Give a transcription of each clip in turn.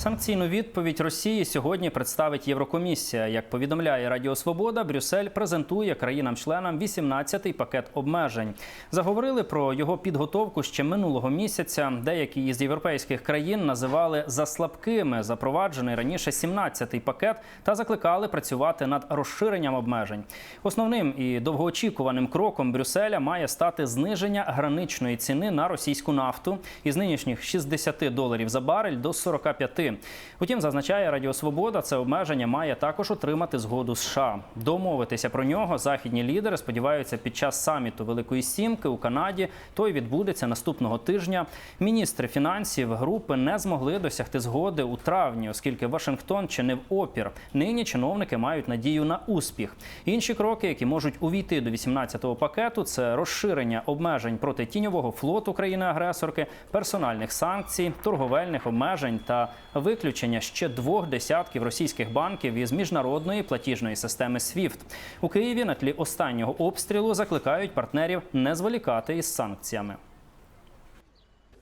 Санкційну відповідь Росії сьогодні представить Єврокомісія. Як повідомляє Радіо Свобода, Брюссель презентує країнам-членам 18-й пакет обмежень. Заговорили про його підготовку ще минулого місяця. Деякі із європейських країн називали за слабкими запроваджений раніше 17-й пакет та закликали працювати над розширенням обмежень. Основним і довгоочікуваним кроком Брюсселя має стати зниження граничної ціни на російську нафту із нинішніх 60 доларів за барель до 45. Утім, зазначає Радіо Свобода, це обмеження має також отримати згоду США. Домовитися про нього західні лідери сподіваються під час саміту Великої Сімки у Канаді. Той відбудеться наступного тижня. Міністри фінансів групи не змогли досягти згоди у травні, оскільки Вашингтон чинив опір. Нині чиновники мають надію на успіх. Інші кроки, які можуть увійти до 18-го пакету, це розширення обмежень проти тіньового флоту країни-агресорки, персональних санкцій, торговельних обмежень та виключення ще двох десятків російських банків із міжнародної платіжної системи SWIFT. У Києві на тлі останнього обстрілу закликають партнерів не зволікати із санкціями.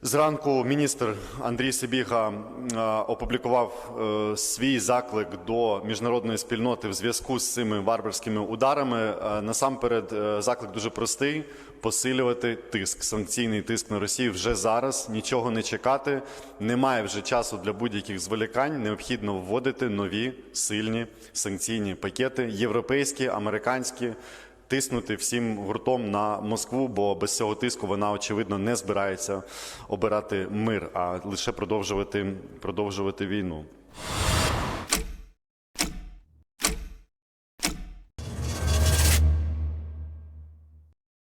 Зранку міністр Андрій Сибіга е, опублікував е, свій заклик до міжнародної спільноти в зв'язку з цими варварськими ударами. Е, Насамперед, заклик дуже простий: посилювати тиск, санкційний тиск на Росію вже зараз. Нічого не чекати. Немає вже часу для будь-яких зволікань. Необхідно вводити нові сильні санкційні пакети, європейські, американські тиснути всім гуртом на Москву, бо без цього тиску вона очевидно не збирається обирати мир, а лише продовжувати, продовжувати війну.